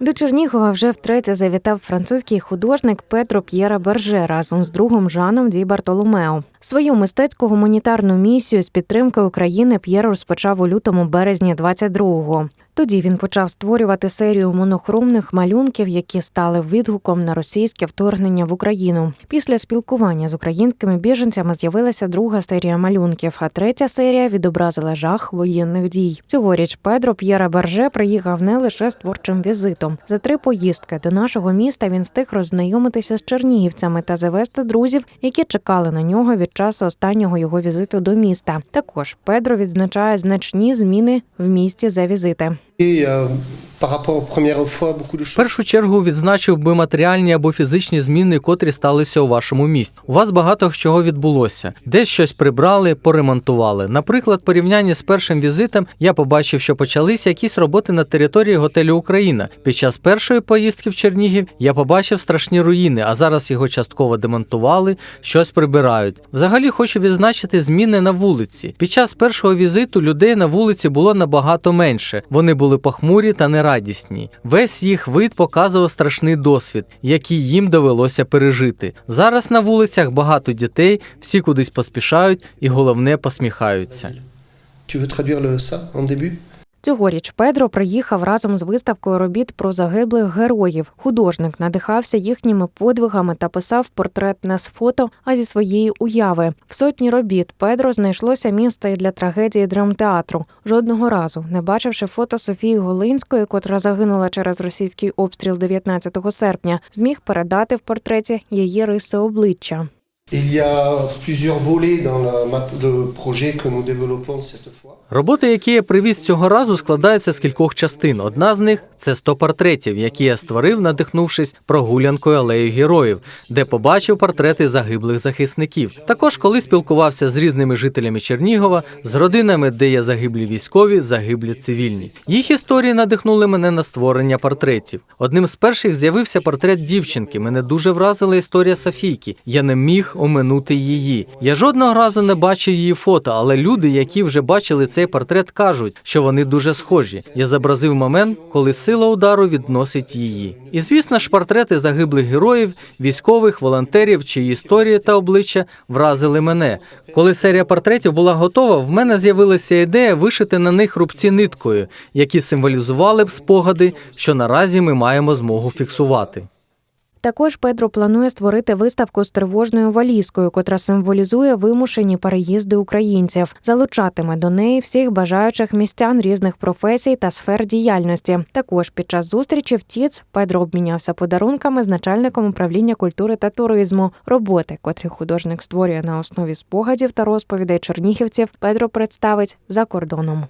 До Чернігова вже втретє завітав французький художник Петро П'єра Берже разом з другом Жаном Ді Бартоломео. Свою мистецьку гуманітарну місію з підтримки України П'єр розпочав у лютому березні 22-го. Тоді він почав створювати серію монохромних малюнків, які стали відгуком на російське вторгнення в Україну. Після спілкування з українськими біженцями з'явилася друга серія малюнків, а третя серія відобразила жах воєнних дій. Цьогоріч Педро П'єра Берже приїхав не лише з творчим візитом. За три поїздки до нашого міста він встиг роззнайомитися з чернігівцями та завести друзів, які чекали на нього від часу останнього його візиту до міста. Також Педро відзначає значні зміни в місті за візити. Euh, В першу чергу відзначив би матеріальні або фізичні зміни, котрі сталися у вашому місті. У вас багато чого відбулося. Десь щось прибрали, поремонтували. Наприклад, порівнянні з першим візитом я побачив, що почалися якісь роботи на території готелю Україна. Під час першої поїздки в Чернігів я побачив страшні руїни, а зараз його частково демонтували, щось прибирають. Взагалі хочу відзначити зміни на вулиці. Під час першого візиту людей на вулиці було набагато менше. Вони були похмурі та нерадісні. Весь їх вид показував страшний досвід, який їм довелося пережити. Зараз на вулицях багато дітей, всі кудись поспішають і головне посміхаються. Tu veux traduire le ça en début Цьогоріч Педро приїхав разом з виставкою робіт про загиблих героїв. Художник надихався їхніми подвигами та писав портрет не з фото, а зі своєї уяви. В сотні робіт Педро знайшлося місце і для трагедії драмтеатру. Жодного разу, не бачивши фото Софії Голинської, котра загинула через російський обстріл 19 серпня, зміг передати в портреті її риси обличчя. Il y a plusieurs volets dans la map de projet que nous développons cette fois. Роботи, які я привіз цього разу, складаються з кількох частин. Одна з них це 100 портретів, які я створив, надихнувшись прогулянкою алею героїв, де побачив портрети загиблих захисників. Також, коли спілкувався з різними жителями Чернігова, з родинами, де є загиблі військові, загиблі цивільні. Їх історії надихнули мене на створення портретів. Одним з перших з'явився портрет дівчинки. Мене дуже вразила історія Софійки. Я не міг оминути її. Я жодного разу не бачив її фото, але люди, які вже бачили цей портрет, кажуть, що вони дуже схожі. Я зобразив момент, коли сила удару відносить її. І звісно ж, портрети загиблих героїв, військових, волонтерів, чиї історії та обличчя вразили мене. Коли серія портретів була готова, в мене з'явилася ідея вишити на них рубці ниткою, які символізували б спогади, що наразі ми маємо змогу фіксувати. Також Педро планує створити виставку з тривожною валізкою, котра символізує вимушені переїзди українців, залучатиме до неї всіх бажаючих містян різних професій та сфер діяльності. Також під час зустрічі в ТІЦ Педро обмінявся подарунками з начальником управління культури та туризму. Роботи, котрі художник створює на основі спогадів та розповідей чернігівців, Педро представить за кордоном.